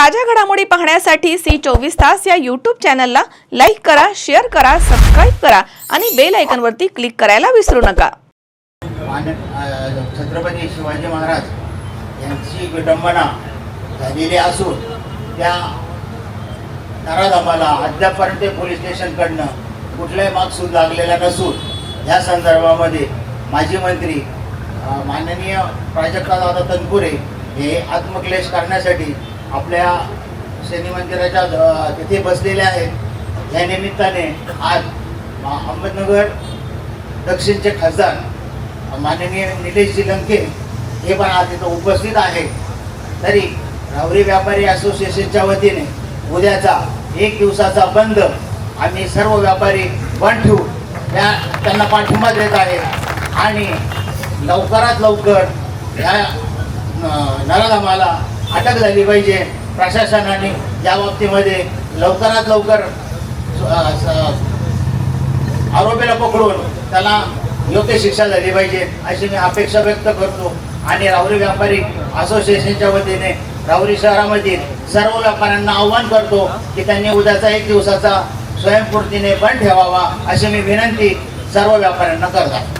ताज्या घडामोडी पाहण्यासाठी सी चोवीस तास या यूट्यूब चॅनलला लाईक करा शेअर करा सबस्क्राईब करा आणि बेल आयकनवरती क्लिक करायला विसरू नका. छत्रपती शिवाजी महाराज यांची विडंबना झालेली असून त्या नराधमाला अद्यापर्यंत पोलीस स्टेशनकडनं कुठलाही मागसूद लागलेला नसून या संदर्भामध्ये माजी मंत्री माननीय प्राजक्ता दादा तनपुरे हे आत्मक्लेश करण्यासाठी आपल्या शनी मंदिराच्या तिथे बसलेले आहेत. या निमित्ताने आज अहमदनगर दक्षिणचे खासदार माननीय निलेशजी लंके हे पण आज तिथं उपस्थित आहे तरी रावरी व्यापारी असोसिएशनच्या वतीने उद्याचा एक दिवसाचा बंद आम्ही सर्व व्यापारी बंद ठेवू. त्या त्यांना पाठिंबा देत आहे आणि लवकरात लवकर या नराधामाला अटक झाली पाहिजे. प्रशासनाने या बाबतीमध्ये लवकरात लवकर स- आरोपीला पकडून त्याला योग्य शिक्षा झाली पाहिजे अशी मी अपेक्षा व्यक्त करतो. आणि राहुरी व्यापारी असोसिएशनच्या वतीने राहुरी शहरामधील सर्व व्यापाऱ्यांना आव्हान करतो की त्यांनी उद्याचा एक दिवसाचा स्वयंपूर्तीने बंद ठेवावा अशी मी विनंती सर्व व्यापाऱ्यांना करतात